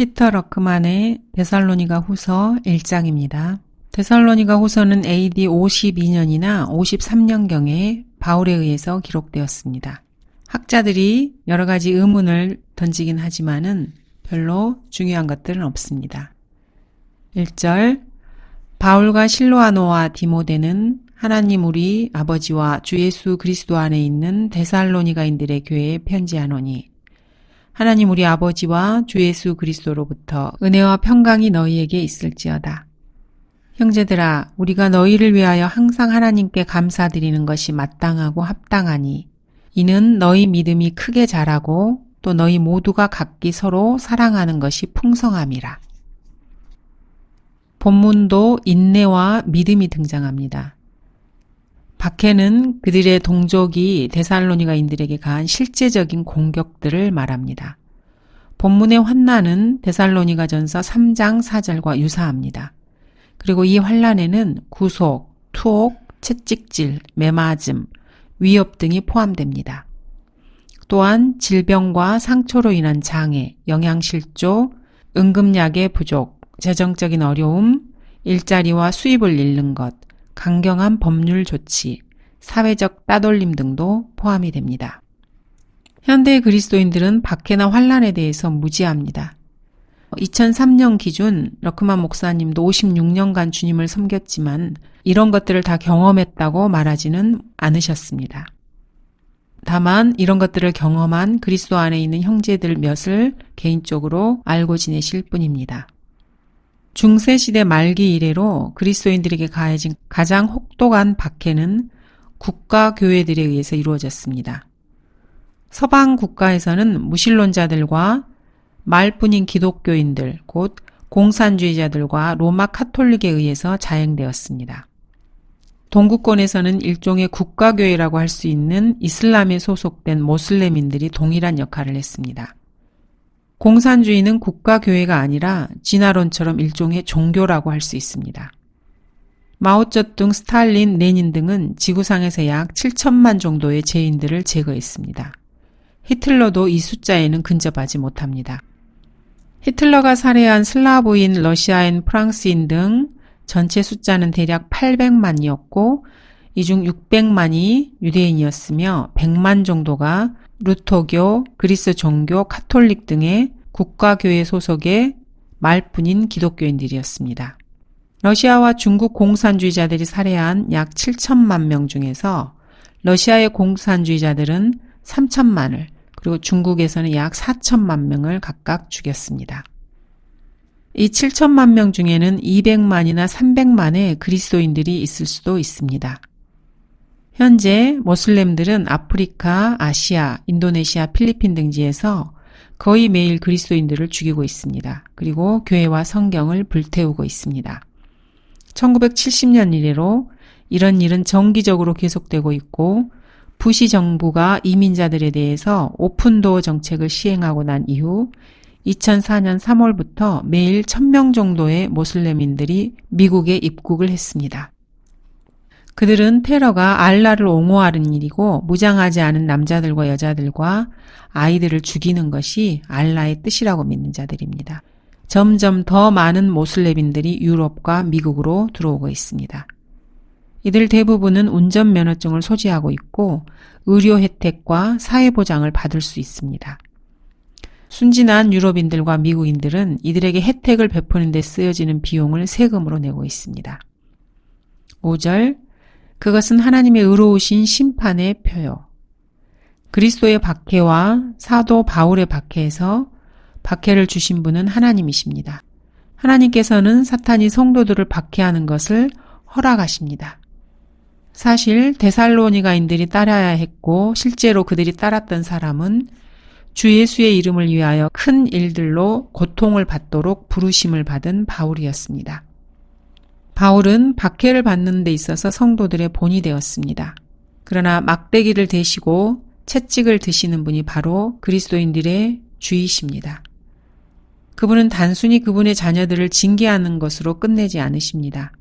피터 러크만의 데살로니가 후서 1장입니다. 데살로니가 후서는 AD 52년이나 53년경에 바울에 의해서 기록되었습니다. 학자들이 여러 가지 의문을 던지긴 하지만은 별로 중요한 것들은 없습니다. 1절 바울과 실로아노와 디모데는 하나님 우리 아버지와 주 예수 그리스도 안에 있는 데살로니가인들의 교회에 편지하노니 하나님 우리 아버지와 주 예수 그리스도로부터 은혜와 평강이 너희에게 있을지어다. 형제들아 우리가 너희를 위하여 항상 하나님께 감사드리는 것이 마땅하고 합당하니 이는 너희 믿음이 크게 자라고 또 너희 모두가 각기 서로 사랑하는 것이 풍성함이라. 본문도 인내와 믿음이 등장합니다. 박해는 그들의 동족이 데살로니가인들에게 가한 실제적인 공격들을 말합니다. 본문의 환난은 데살로니가 전서 3장 4절과 유사합니다. 그리고 이 환란에는 구속, 투옥, 채찍질, 매맞음, 위협 등이 포함됩니다. 또한 질병과 상처로 인한 장애, 영양실조, 응급약의 부족, 재정적인 어려움, 일자리와 수입을 잃는 것, 강경한 법률 조치, 사회적 따돌림 등도 포함이 됩니다. 현대 그리스도인들은 박해나 환란에 대해서 무지합니다. 2003년 기준 러크만 목사님도 56년간 주님을 섬겼지만 이런 것들을 다 경험했다고 말하지는 않으셨습니다. 다만 이런 것들을 경험한 그리스도 안에 있는 형제들 몇을 개인적으로 알고 지내실 뿐입니다. 중세 시대 말기 이래로 그리스도인들에게 가해진 가장 혹독한 박해는 국가 교회들에 의해서 이루어졌습니다. 서방 국가에서는 무신론자들과 말뿐인 기독교인들, 곧 공산주의자들과 로마 카톨릭에 의해서 자행되었습니다. 동구권에서는 일종의 국가교회라고 할 수 있는 이슬람에 소속된 모슬렘인들이 동일한 역할을 했습니다. 공산주의는 국가교회가 아니라 진화론처럼 일종의 종교라고 할 수 있습니다. 마오쩌둥, 스탈린, 레닌 등은 지구상에서 약 7천만 정도의 죄인들을 제거했습니다. 히틀러도 이 숫자에는 근접하지 못합니다. 히틀러가 살해한 슬라브인, 러시아인, 프랑스인 등 전체 숫자는 대략 800만이었고 이 중 600만이 유대인이었으며 100만 정도가 루터교, 그리스 종교, 카톨릭 등의 국가교회 소속의 말뿐인 기독교인들이었습니다. 러시아와 중국 공산주의자들이 살해한 약 7천만 명 중에서 러시아의 공산주의자들은 3천만을 그리고 중국에서는 약 4천만 명을 각각 죽였습니다. 이 7천만 명 중에는 200만이나 300만의 그리스도인들이 있을 수도 있습니다. 현재 모슬렘들은 아프리카, 아시아, 인도네시아, 필리핀 등지에서 거의 매일 그리스도인들을 죽이고 있습니다. 그리고 교회와 성경을 불태우고 있습니다. 1970년 이래로 이런 일은 정기적으로 계속되고 있고 부시 정부가 이민자들에 대해서 오픈도어 정책을 시행하고 난 이후 2004년 3월부터 매일 1000명 정도의 모슬렘인들이 미국에 입국을 했습니다. 그들은 테러가 알라를 옹호하는 일이고 무장하지 않은 남자들과 여자들과 아이들을 죽이는 것이 알라의 뜻이라고 믿는 자들입니다. 점점 더 많은 모슬렘인들이 유럽과 미국으로 들어오고 있습니다. 이들 대부분은 운전면허증을 소지하고 있고 의료 혜택과 사회보장을 받을 수 있습니다. 순진한 유럽인들과 미국인들은 이들에게 혜택을 베푸는 데 쓰여지는 비용을 세금으로 내고 있습니다. 5절 그것은 하나님의 의로우신 심판의 표요. 그리스도의 박해와 사도 바울의 박해에서 박해를 주신 분은 하나님이십니다. 하나님께서는 사탄이 성도들을 박해하는 것을 허락하십니다. 사실 데살로니가인들이 따라야 했고 실제로 그들이 따랐던 사람은 주 예수의 이름을 위하여 큰 일들로 고통을 받도록 부르심을 받은 바울이었습니다. 바울은 박해를 받는 데 있어서 성도들의 본이 되었습니다. 그러나 막대기를 대시고 채찍을 드시는 분이 바로 그리스도인들의 주이십니다. 그분은 단순히 그분의 자녀들을 징계하는 것으로 끝내지 않으십니다.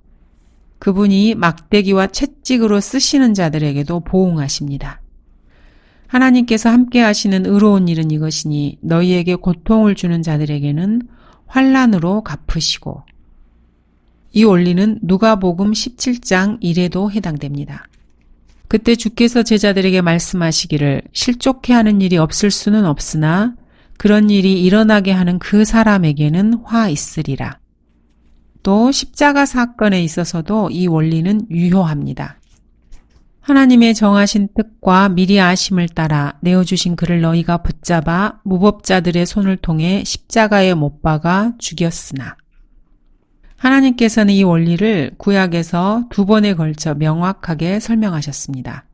그분이 막대기와 채찍으로 쓰시는 자들에게도 보응하십니다. 하나님께서 함께 하시는 의로운 일은 이것이니 너희에게 고통을 주는 자들에게는 환란으로 갚으시고 이 원리는 누가복음 17장 1에도 해당됩니다. 그때 주께서 제자들에게 말씀하시기를 실족해 하는 일이 없을 수는 없으나 그런 일이 일어나게 하는 그 사람에게는 화 있으리라. 또 십자가 사건에 있어서도 이 원리는 유효합니다. 하나님의 정하신 뜻과 미리 아심을 따라 내어주신 그를 너희가 붙잡아 무법자들의 손을 통해 십자가에 못 박아 죽였으나 하나님께서는 이 원리를 구약에서 두 번에 걸쳐 명확하게 설명하셨습니다.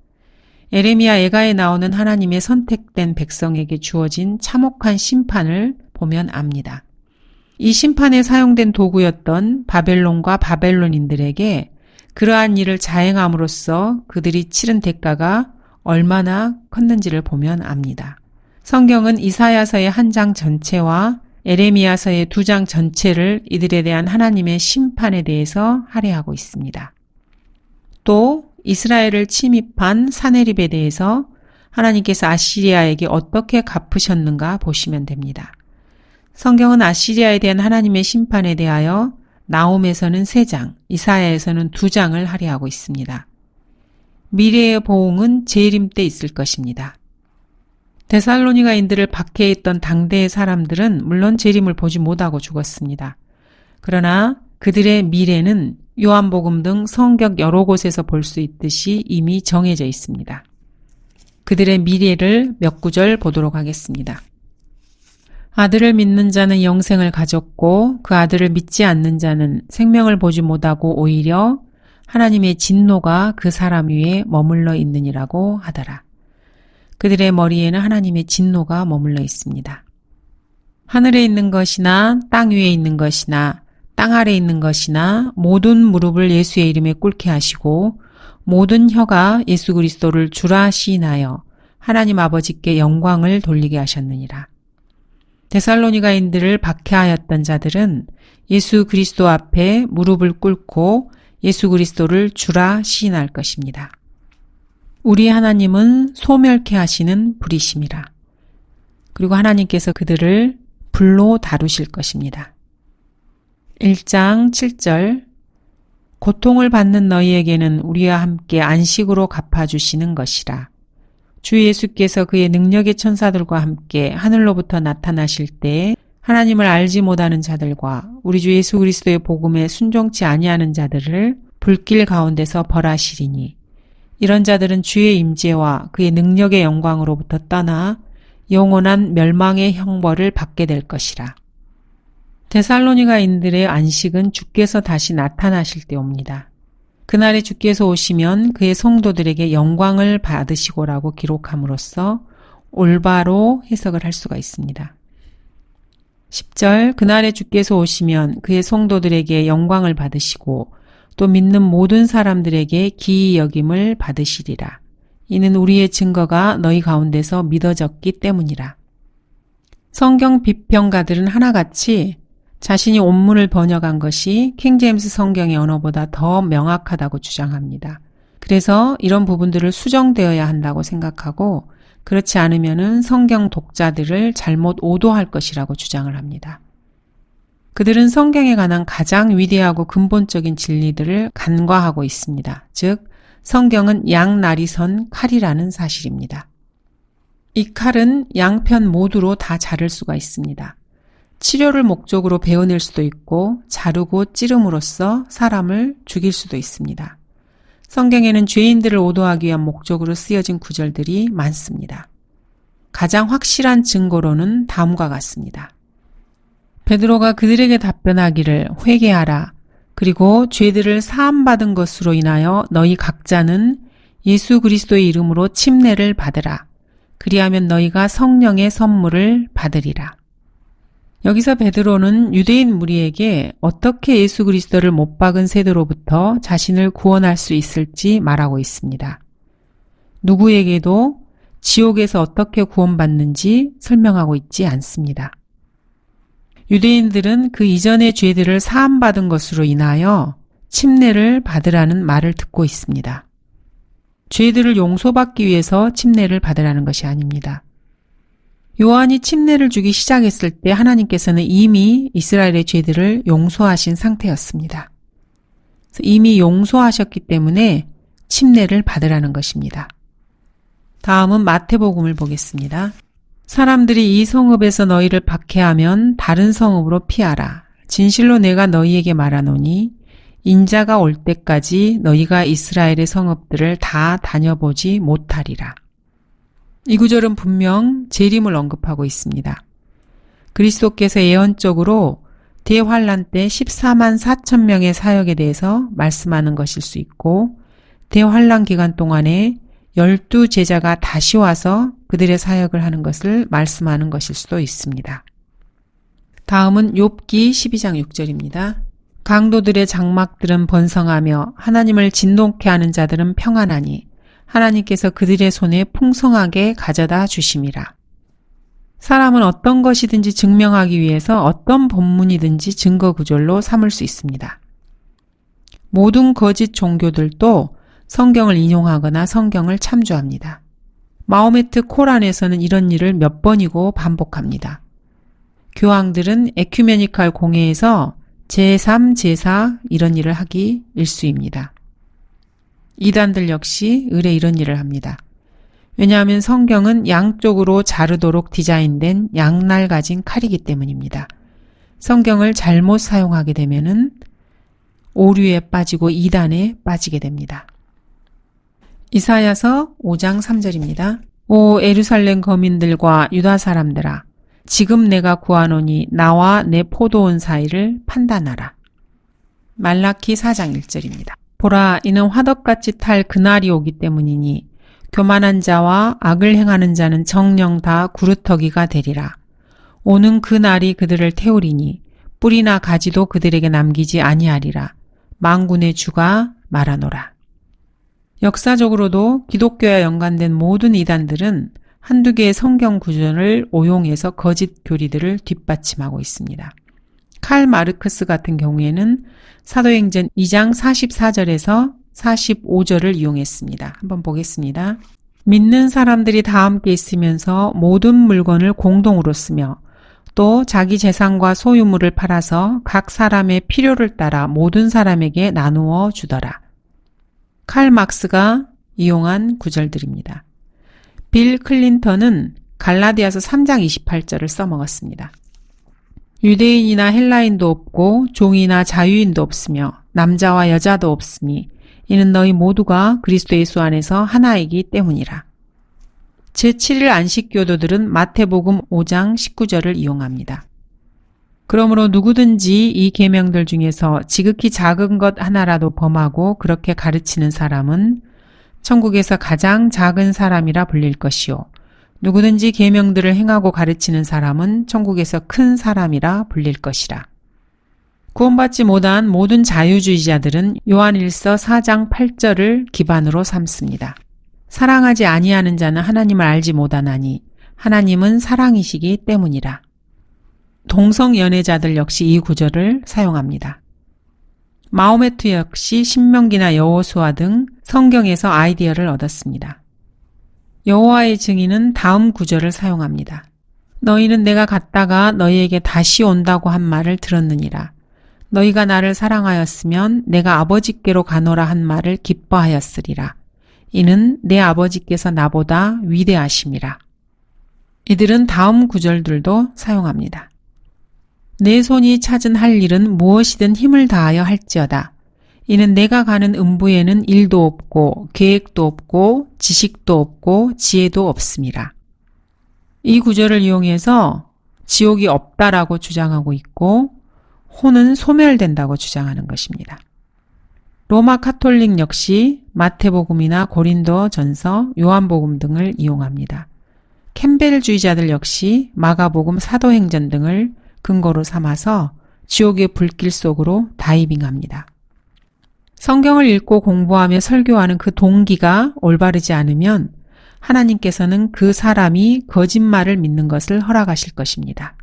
에레미야 에가에 나오는 하나님의 선택된 백성에게 주어진 참혹한 심판을 보면 압니다. 이 심판에 사용된 도구였던 바벨론과 바벨론인들에게 그러한 일을 자행함으로써 그들이 치른 대가가 얼마나 컸는지를 보면 압니다. 성경은 이사야서의 한 장 전체와 에레미야서의 두 장 전체를 이들에 대한 하나님의 심판에 대해서 할애하고 있습니다. 또 이스라엘을 침입한 사네립에 대해서 하나님께서 아시리아에게 어떻게 갚으셨는가 보시면 됩니다. 성경은 아시리아에 대한 하나님의 심판에 대하여 나옴에서는 3장, 이사야에서는 2장을 할애하고 있습니다. 미래의 보응은 재림 때 있을 것입니다. 데살로니가인들을 박해했던 당대의 사람들은 물론 재림을 보지 못하고 죽었습니다. 그러나 그들의 미래는 요한복음 등 성격 여러 곳에서 볼 수 있듯이 이미 정해져 있습니다. 그들의 미래를 몇 구절 보도록 하겠습니다. 아들을 믿는 자는 영생을 가졌고 그 아들을 믿지 않는 자는 생명을 보지 못하고 오히려 하나님의 진노가 그 사람 위에 머물러 있느니라고 하더라. 그들의 머리에는 하나님의 진노가 머물러 있습니다. 하늘에 있는 것이나 땅 위에 있는 것이나 땅 아래 있는 것이나 모든 무릎을 예수의 이름에 꿇게 하시고 모든 혀가 예수 그리스도를 주라 시인하여 하나님 아버지께 영광을 돌리게 하셨느니라. 데살로니가인들을 박해하였던 자들은 예수 그리스도 앞에 무릎을 꿇고 예수 그리스도를 주라 시인할 것입니다. 우리 하나님은 소멸케 하시는 불이심이라. 그리고 하나님께서 그들을 불로 다루실 것입니다. 1장 7절 고통을 받는 너희에게는 우리와 함께 안식으로 갚아주시는 것이라. 주 예수께서 그의 능력의 천사들과 함께 하늘로부터 나타나실 때 하나님을 알지 못하는 자들과 우리 주 예수 그리스도의 복음에 순종치 아니하는 자들을 불길 가운데서 벌하시리니 이런 자들은 주의 임재와 그의 능력의 영광으로부터 떠나 영원한 멸망의 형벌을 받게 될 것이라. 데살로니가인들의 안식은 주께서 다시 나타나실 때 옵니다. 그날에 주께서 오시면 그의 성도들에게 영광을 받으시고라고 기록함으로써 올바로 해석을 할 수가 있습니다. 10절 그날에 주께서 오시면 그의 성도들에게 영광을 받으시고 또 믿는 모든 사람들에게 기이 여김을 받으시리라. 이는 우리의 증거가 너희 가운데서 믿어졌기 때문이라. 성경 비평가들은 하나같이 자신이 온문을 번역한 것이 킹제임스 성경의 언어보다 더 명확하다고 주장합니다. 그래서 이런 부분들을 수정되어야 한다고 생각하고 그렇지 않으면 성경 독자들을 잘못 오도할 것이라고 주장을 합니다. 그들은 성경에 관한 가장 위대하고 근본적인 진리들을 간과하고 있습니다. 즉, 성경은 양날이 선 칼이라는 사실입니다. 이 칼은 양편 모두로 다 자를 수가 있습니다. 치료를 목적으로 베어낼 수도 있고 자르고 찌름으로써 사람을 죽일 수도 있습니다. 성경에는 죄인들을 오도하기 위한 목적으로 쓰여진 구절들이 많습니다. 가장 확실한 증거로는 다음과 같습니다. 베드로가 그들에게 답변하기를 회개하라. 그리고 죄들을 사함받은 것으로 인하여 너희 각자는 예수 그리스도의 이름으로 침례를 받으라. 그리하면 너희가 성령의 선물을 받으리라. 여기서 베드로는 유대인 무리에게 어떻게 예수 그리스도를 못 박은 세대로부터 자신을 구원할 수 있을지 말하고 있습니다. 누구에게도 지옥에서 어떻게 구원받는지 설명하고 있지 않습니다. 유대인들은 그 이전의 죄들을 사함받은 것으로 인하여 침례를 받으라는 말을 듣고 있습니다. 죄들을 용서받기 위해서 침례를 받으라는 것이 아닙니다. 요한이 침례를 주기 시작했을 때 하나님께서는 이미 이스라엘의 죄들을 용서하신 상태였습니다. 이미 용서하셨기 때문에 침례를 받으라는 것입니다. 다음은 마태복음을 보겠습니다. 사람들이 이 성읍에서 너희를 박해하면 다른 성읍으로 피하라. 진실로 내가 너희에게 말하노니 인자가 올 때까지 너희가 이스라엘의 성읍들을 다 다녀보지 못하리라. 이 구절은 분명 재림을 언급하고 있습니다. 그리스도께서 예언적으로 대환란 때 14만 4천 명의 사역에 대해서 말씀하는 것일 수 있고 대환란 기간 동안에 열두 제자가 다시 와서 그들의 사역을 하는 것을 말씀하는 것일 수도 있습니다. 다음은 욥기 12장 6절입니다. 강도들의 장막들은 번성하며 하나님을 진동케 하는 자들은 평안하니 하나님께서 그들의 손에 풍성하게 가져다 주심이라. 사람은 어떤 것이든지 증명하기 위해서 어떤 본문이든지 증거 구절로 삼을 수 있습니다. 모든 거짓 종교들도 성경을 인용하거나 성경을 참조합니다. 마호메트 코란에서는 이런 일을 몇 번이고 반복합니다. 교황들은 에큐메니칼 공회에서 제3, 제4 이런 일을 하기 일수입니다. 이단들 역시 의뢰 이런 일을 합니다. 왜냐하면 성경은 양쪽으로 자르도록 디자인된 양날 가진 칼이기 때문입니다. 성경을 잘못 사용하게 되면은 오류에 빠지고 이단에 빠지게 됩니다. 이사야서 5장 3절입니다. 오 에루살렘 거민들과 유다 사람들아 지금 내가 구하노니 나와 내 포도원 사이를 판단하라. 말라키 4장 1절입니다. 보라 이는 화덕같이 탈 그날이 오기 때문이니 교만한 자와 악을 행하는 자는 정령 다 구루터기가 되리라. 오는 그 날이 그들을 태우리니 뿌리나 가지도 그들에게 남기지 아니하리라. 망군의 주가 말하노라. 역사적으로도 기독교와 연관된 모든 이단들은 한두 개의 성경 구절을 오용해서 거짓 교리들을 뒷받침하고 있습니다. 칼 마르크스 같은 경우에는 사도행전 2장 44절에서 45절을 이용했습니다. 한번 보겠습니다. 믿는 사람들이 다 함께 있으면서 모든 물건을 공동으로 쓰며 또 자기 재산과 소유물을 팔아서 각 사람의 필요를 따라 모든 사람에게 나누어 주더라. 칼 막스가 이용한 구절들입니다. 빌 클린턴은 갈라디아서 3장 28절을 써먹었습니다. 유대인이나 헬라인도 없고 종이나 자유인도 없으며 남자와 여자도 없으니 이는 너희 모두가 그리스도 예수 안에서 하나이기 때문이라. 제7일 안식교도들은 마태복음 5장 19절을 이용합니다. 그러므로 누구든지 이 계명들 중에서 지극히 작은 것 하나라도 범하고 그렇게 가르치는 사람은 천국에서 가장 작은 사람이라 불릴 것이요 누구든지 계명들을 행하고 가르치는 사람은 천국에서 큰 사람이라 불릴 것이라. 구원받지 못한 모든 자유주의자들은 요한일서 4장 8절을 기반으로 삼습니다. 사랑하지 아니하는 자는 하나님을 알지 못하나니 하나님은 사랑이시기 때문이라. 동성 연애자들 역시 이 구절을 사용합니다. 마호메트 역시 신명기나 여호수아 등 성경에서 아이디어를 얻었습니다. 여호와의 증인은 다음 구절을 사용합니다. 너희는 내가 갔다가 너희에게 다시 온다고 한 말을 들었느니라. 너희가 나를 사랑하였으면 내가 아버지께로 가노라 한 말을 기뻐하였으리라. 이는 내 아버지께서 나보다 위대하심이라. 이들은 다음 구절들도 사용합니다. 내 손이 찾은 할 일은 무엇이든 힘을 다하여 할지어다. 이는 내가 가는 음부에는 일도 없고 계획도 없고 지식도 없고 지혜도 없습니다. 이 구절을 이용해서 지옥이 없다라고 주장하고 있고 혼은 소멸된다고 주장하는 것입니다. 로마 카톨릭 역시 마태복음이나 고린도 전서, 요한복음 등을 이용합니다. 캠벨주의자들 역시 마가복음, 사도행전 등을 근거로 삼아서 지옥의 불길 속으로 다이빙합니다. 성경을 읽고 공부하며 설교하는 그 동기가 올바르지 않으면 하나님께서는 그 사람이 거짓말을 믿는 것을 허락하실 것입니다.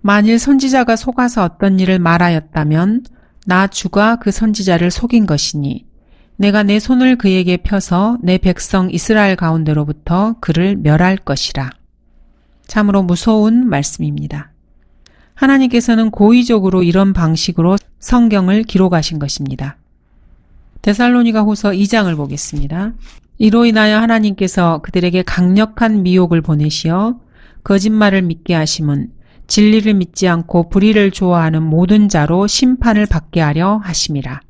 만일 선지자가 속아서 어떤 일을 말하였다면 나 주가 그 선지자를 속인 것이니 내가 내 손을 그에게 펴서 내 백성 이스라엘 가운데로부터 그를 멸할 것이라. 참으로 무서운 말씀입니다. 하나님께서는 고의적으로 이런 방식으로 성경을 기록하신 것입니다. 데살로니가 후서 2장을 보겠습니다. 이로 인하여 하나님께서 그들에게 강력한 미혹을 보내시어 거짓말을 믿게 하심은 진리를 믿지 않고 불의를 좋아하는 모든 자로 심판을 받게 하려 하심이라.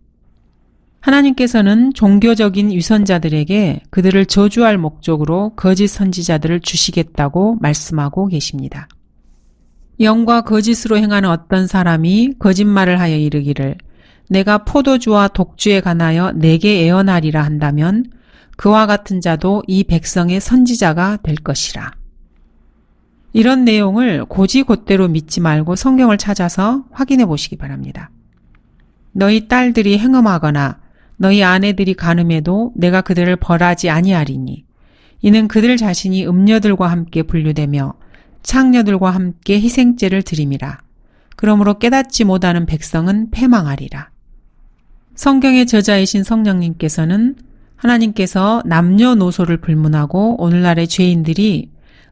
하나님께서는 종교적인 위선자들에게 그들을 저주할 목적으로 거짓 선지자들을 주시겠다고 말씀하고 계십니다. 영과 거짓으로 행하는 어떤 사람이 거짓말을 하여 이르기를 내가 포도주와 독주에 관하여 내게 애언하리라 한다면 그와 같은 자도 이 백성의 선지자가 될 것이라. 이런 내용을 고지곧대로 믿지 말고 성경을 찾아서 확인해 보시기 바랍니다. 너희 딸들이 행음하거나 너희 아내들이 간음해도 내가 그들을 벌하지 아니하리니 이는 그들 자신이 음녀들과 함께 분류되며 창녀들과 함께 희생제를 드림이라. 그러므로 깨닫지 못하는 백성은 패망하리라. 성경의 저자이신 성령님께서는 하나님께서 남녀노소를 불문하고 오늘날의 죄인들이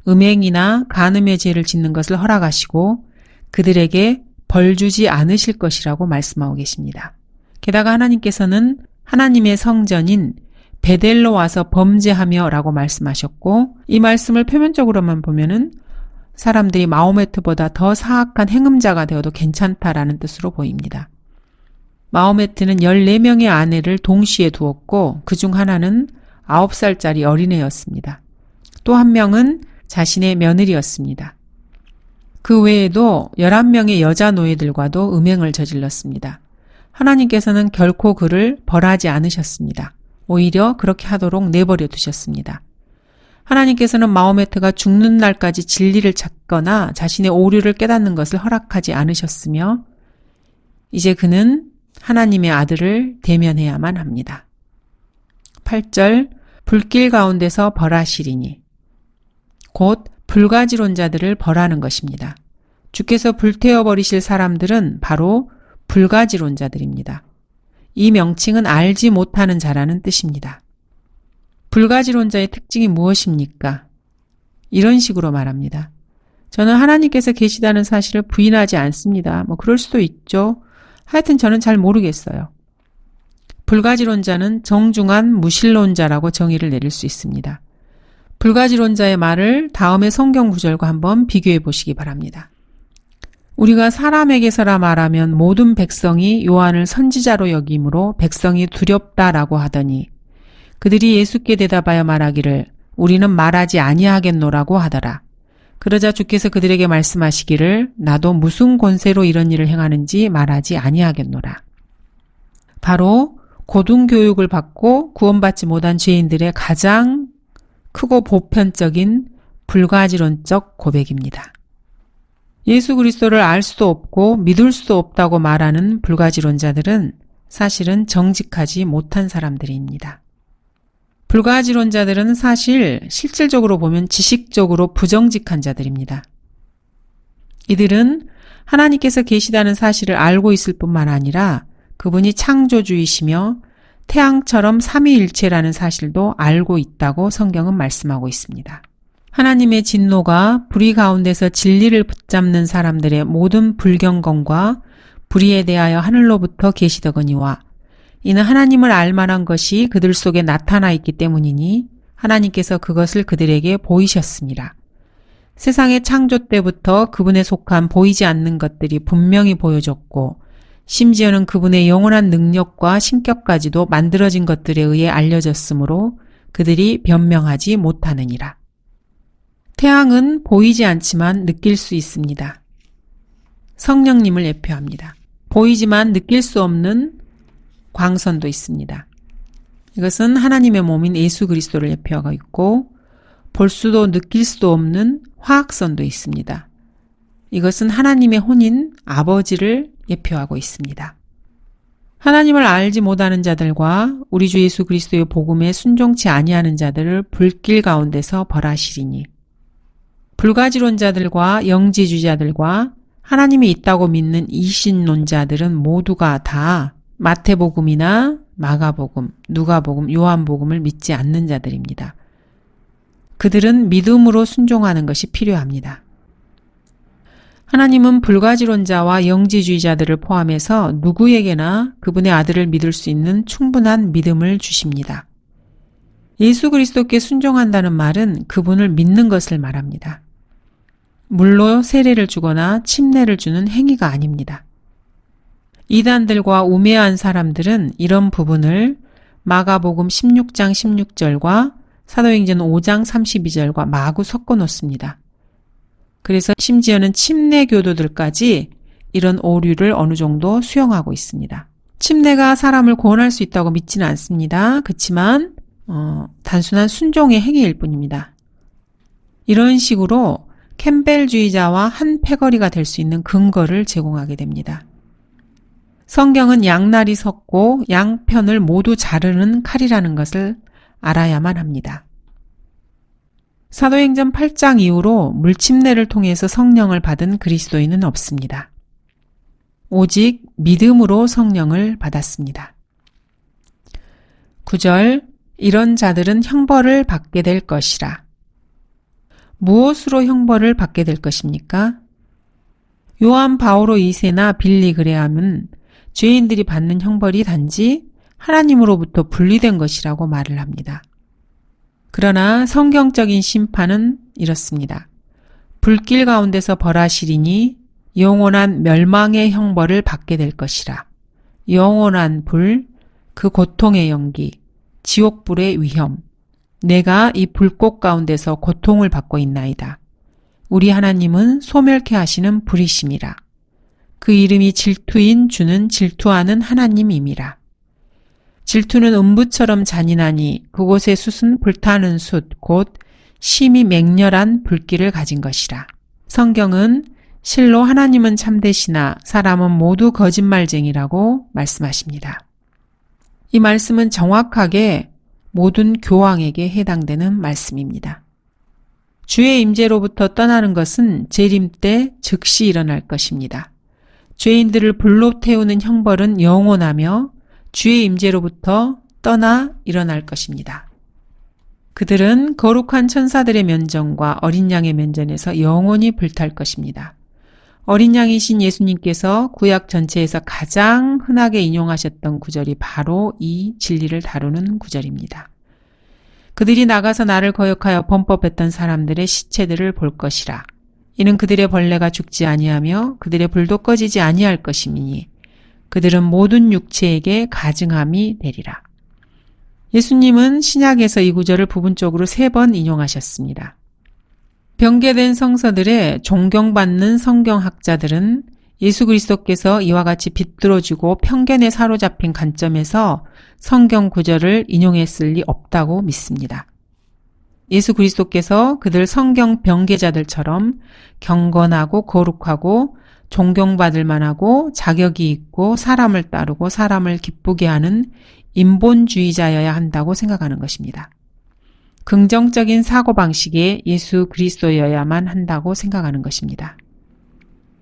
음행이나 간음의 죄를 짓는 것을 허락하시고 그들에게 벌 주지 않으실 것이라고 말씀하고 계십니다. 게다가 하나님께서는 하나님의 성전인 베델로 와서 범죄하며 라고 말씀하셨고 이 말씀을 표면적으로만 보면은 사람들이 마호메트보다 더 사악한 행음자가 되어도 괜찮다라는 뜻으로 보입니다. 마호메트는 14명의 아내를 동시에 두었고 그 중 하나는 9살짜리 어린애였습니다. 또 한 명은 자신의 며느리였습니다. 그 외에도 11명의 여자 노예들과도 음행을 저질렀습니다. 하나님께서는 결코 그를 벌하지 않으셨습니다. 오히려 그렇게 하도록 내버려 두셨습니다. 하나님께서는 마호메트가 죽는 날까지 진리를 찾거나 자신의 오류를 깨닫는 것을 허락하지 않으셨으며 이제 그는 하나님의 아들을 대면해야만 합니다. 8절 불길 가운데서 벌하시리니 곧 불가지론자들을 벌하는 것입니다. 주께서 불태워 버리실 사람들은 바로 불가지론자들입니다. 이 명칭은 알지 못하는 자라는 뜻입니다. 불가지론자의 특징이 무엇입니까? 이런 식으로 말합니다. 저는 하나님께서 계시다는 사실을 부인하지 않습니다. 뭐 그럴 수도 있죠. 하여튼 저는 잘 모르겠어요. 불가지론자는 정중한 무신론자라고 정의를 내릴 수 있습니다. 불가지론자의 말을 다음의 성경 구절과 한번 비교해 보시기 바랍니다. 우리가 사람에게서라 말하면 모든 백성이 요한을 선지자로 여김으로 백성이 두렵다라고 하더니 그들이 예수께 대답하여 말하기를 우리는 말하지 아니하겠노라고 하더라. 그러자 주께서 그들에게 말씀하시기를 나도 무슨 권세로 이런 일을 행하는지 말하지 아니하겠노라. 바로 고등교육을 받고 구원받지 못한 죄인들의 가장 크고 보편적인 불가지론적 고백입니다. 예수 그리스도를 알 수도 없고 믿을 수도 없다고 말하는 불가지론자들은 사실은 정직하지 못한 사람들입니다. 불가지론자들은 사실 실질적으로 보면 지식적으로 부정직한 자들입니다. 이들은 하나님께서 계시다는 사실을 알고 있을 뿐만 아니라 그분이 창조주이시며 태양처럼 삼위일체라는 사실도 알고 있다고 성경은 말씀하고 있습니다. 하나님의 진노가 불의 가운데서 진리를 붙잡는 사람들의 모든 불경건과 불의에 대하여 하늘로부터 계시더거니와 이는 하나님을 알 만한 것이 그들 속에 나타나 있기 때문이니 하나님께서 그것을 그들에게 보이셨습니다. 세상의 창조 때부터 그분에 속한 보이지 않는 것들이 분명히 보여졌고 심지어는 그분의 영원한 능력과 신격까지도 만들어진 것들에 의해 알려졌으므로 그들이 변명하지 못하느니라. 태양은 보이지 않지만 느낄 수 있습니다. 성령님을 예표합니다. 보이지만 느낄 수 없는 광선도 있습니다. 이것은 하나님의 몸인 예수 그리스도를 예표하고 있고 볼 수도 느낄 수도 없는 화학선도 있습니다. 이것은 하나님의 혼인 아버지를 예표하고 있습니다. 하나님을 알지 못하는 자들과 우리 주 예수 그리스도의 복음에 순종치 아니하는 자들을 불길 가운데서 벌하시리니 불가지론자들과 영지주자들과 하나님이 있다고 믿는 이신론자들은 모두가 다 마태복음이나 마가복음, 누가복음, 요한복음을 믿지 않는 자들입니다. 그들은 믿음으로 순종하는 것이 필요합니다. 하나님은 불가지론자와 영지주의자들을 포함해서 누구에게나 그분의 아들을 믿을 수 있는 충분한 믿음을 주십니다. 예수 그리스도께 순종한다는 말은 그분을 믿는 것을 말합니다. 물로 세례를 주거나 침례를 주는 행위가 아닙니다. 이단들과 우매한 사람들은 이런 부분을 마가복음 16장 16절과 사도행전 5장 32절과 마구 섞어 놓습니다. 그래서 심지어는 침례 교도들까지 이런 오류를 어느 정도 수용하고 있습니다. 침례가 사람을 구원할 수 있다고 믿지는 않습니다. 그렇지만 어, 단순한 순종의 행위일 뿐입니다. 이런 식으로 캠벨주의자와 한 패거리가 될 수 있는 근거를 제공하게 됩니다. 성경은 양날이 섰고 양편을 모두 자르는 칼이라는 것을 알아야만 합니다. 사도행전 8장 이후로 물침례를 통해서 성령을 받은 그리스도인은 없습니다. 오직 믿음으로 성령을 받았습니다. 9절 이런 자들은 형벌을 받게 될 것이라. 무엇으로 형벌을 받게 될 것입니까? 요한 바오로 2세나 빌리 그레함은 죄인들이 받는 형벌이 단지 하나님으로부터 분리된 것이라고 말을 합니다. 그러나 성경적인 심판은 이렇습니다. 불길 가운데서 벌하시리니 영원한 멸망의 형벌을 받게 될 것이라. 영원한 불, 그 고통의 연기, 지옥불의 위험. 내가 이 불꽃 가운데서 고통을 받고 있나이다. 우리 하나님은 소멸케 하시는 불이심이라. 그 이름이 질투인 주는 질투하는 하나님임이라. 질투는 음부처럼 잔인하니 그곳의 숯은 불타는 숯, 곧 심히 맹렬한 불길을 가진 것이라. 성경은 실로 하나님은 참되시나 사람은 모두 거짓말쟁이라고 말씀하십니다. 이 말씀은 정확하게 모든 교황에게 해당되는 말씀입니다. 주의 임재로부터 떠나는 것은 재림 때 즉시 일어날 것입니다. 죄인들을 불로 태우는 형벌은 영원하며 주의 임재로부터 떠나 일어날 것입니다. 그들은 거룩한 천사들의 면전과 어린 양의 면전에서 영원히 불탈 것입니다. 어린 양이신 예수님께서 구약 전체에서 가장 흔하게 인용하셨던 구절이 바로 이 진리를 다루는 구절입니다. 그들이 나가서 나를 거역하여 범법했던 사람들의 시체들을 볼 것이라. 이는 그들의 벌레가 죽지 아니하며 그들의 불도 꺼지지 아니할 것이니 그들은 모든 육체에게 가증함이 되리라. 예수님은 신약에서 이 구절을 부분적으로 세 번 인용하셨습니다. 병개된 성서들의 존경받는 성경학자들은 예수 그리스도께서 이와 같이 비뚤어지고 편견에 사로잡힌 관점에서 성경 구절을 인용했을 리 없다고 믿습니다. 예수 그리스도께서 그들 성경 병계자들처럼 경건하고 거룩하고 존경받을 만하고 자격이 있고 사람을 따르고 사람을 기쁘게 하는 인본주의자여야 한다고 생각하는 것입니다. 긍정적인 사고방식의 예수 그리스도여야만 한다고 생각하는 것입니다.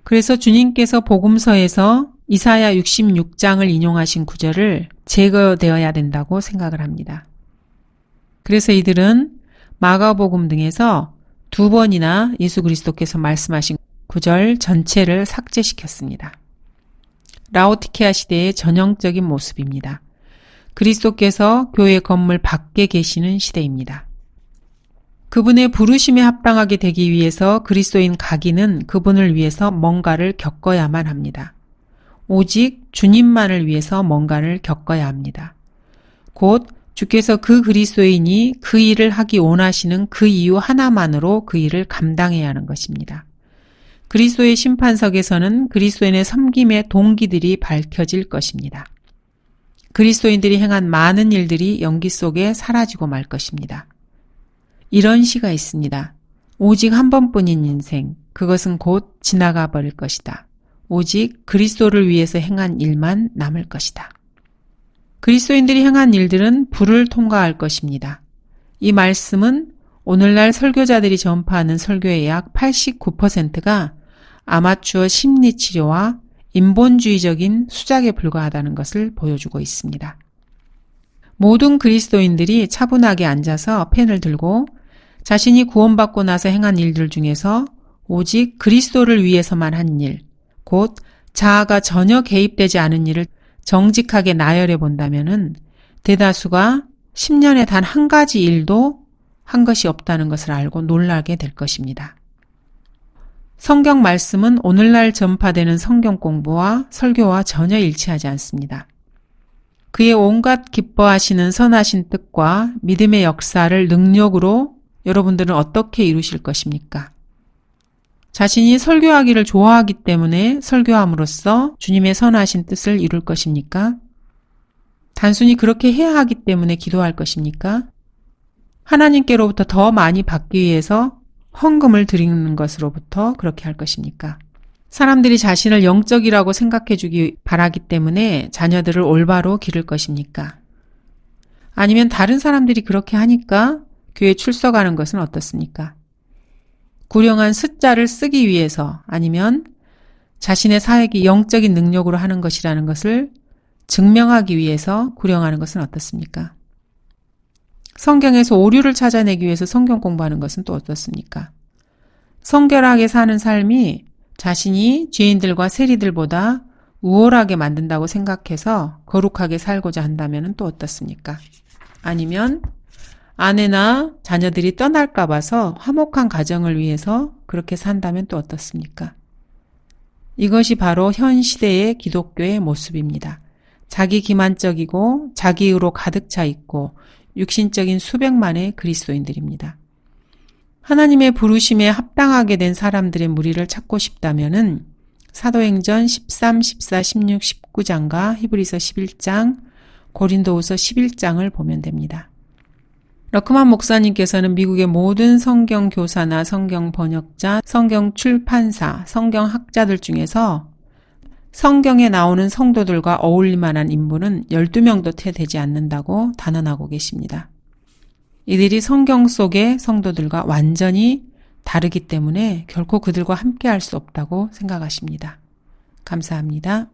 그래서 주님께서 복음서에서 이사야 66장을 인용하신 구절을 제거되어야 된다고 생각을 합니다. 그래서 이들은 마가복음 등에서 두 번이나 예수 그리스도께서 말씀하신 구절 전체를 삭제시켰습니다. 라오티케아 시대의 전형적인 모습입니다. 그리스도께서 교회 건물 밖에 계시는 시대입니다. 그분의 부르심에 합당하게 되기 위해서 그리스도인 각인은 그분을 위해서 뭔가를 겪어야만 합니다. 오직 주님만을 위해서 뭔가를 겪어야 합니다. 곧 주께서 그 그리스도인이 그 일을 하기 원하시는 그 이유 하나만으로 그 일을 감당해야 하는 것입니다. 그리스도의 심판석에서는 그리스도인의 섬김의 동기들이 밝혀질 것입니다. 그리스도인들이 행한 많은 일들이 연기 속에 사라지고 말 것입니다. 이런 시가 있습니다. 오직 한 번뿐인 인생, 그것은 곧 지나가 버릴 것이다. 오직 그리스도를 위해서 행한 일만 남을 것이다. 그리스도인들이 행한 일들은 불을 통과할 것입니다. 이 말씀은 오늘날 설교자들이 전파하는 설교의 약 89%가 아마추어 심리치료와 인본주의적인 수작에 불과하다는 것을 보여주고 있습니다. 모든 그리스도인들이 차분하게 앉아서 펜을 들고 자신이 구원받고 나서 행한 일들 중에서 오직 그리스도를 위해서만 한 일, 곧 자아가 전혀 개입되지 않은 일을 정직하게 나열해 본다면은 대다수가 10년에 단 한 가지 일도 한 것이 없다는 것을 알고 놀라게 될 것입니다. 성경 말씀은 오늘날 전파되는 성경 공부와 설교와 전혀 일치하지 않습니다. 그의 온갖 기뻐하시는 선하신 뜻과 믿음의 역사를 능력으로 여러분들은 어떻게 이루실 것입니까? 자신이 설교하기를 좋아하기 때문에 설교함으로써 주님의 선하신 뜻을 이룰 것입니까? 단순히 그렇게 해야 하기 때문에 기도할 것입니까? 하나님께로부터 더 많이 받기 위해서 헌금을 드리는 것으로부터 그렇게 할 것입니까? 사람들이 자신을 영적이라고 생각해 주기 바라기 때문에 자녀들을 올바로 기를 것입니까? 아니면 다른 사람들이 그렇게 하니까 교회 출석하는 것은 어떻습니까? 구령한 숫자를 쓰기 위해서 아니면 자신의 사역이 영적인 능력으로 하는 것이라는 것을 증명하기 위해서 구령하는 것은 어떻습니까? 성경에서 오류를 찾아내기 위해서 성경 공부하는 것은 또 어떻습니까? 성결하게 사는 삶이 자신이 죄인들과 세리들보다 우월하게 만든다고 생각해서 거룩하게 살고자 한다면 또 어떻습니까? 아니면 아내나 자녀들이 떠날까 봐서 화목한 가정을 위해서 그렇게 산다면 또 어떻습니까? 이것이 바로 현 시대의 기독교의 모습입니다. 자기 기만적이고 자기의로 가득 차 있고 육신적인 수백만의 그리스도인들입니다. 하나님의 부르심에 합당하게 된 사람들의 무리를 찾고 싶다면은 사도행전 13, 14, 16, 19장과 히브리서 11장, 고린도후서 11장을 보면 됩니다. 러크만 목사님께서는 미국의 모든 성경 교사나 성경 번역자, 성경 출판사, 성경 학자들 중에서 성경에 나오는 성도들과 어울릴 만한 인물은 12명도 채 되지 않는다고 단언하고 계십니다. 이들이 성경 속의 성도들과 완전히 다르기 때문에 결코 그들과 함께 할 수 없다고 생각하십니다. 감사합니다.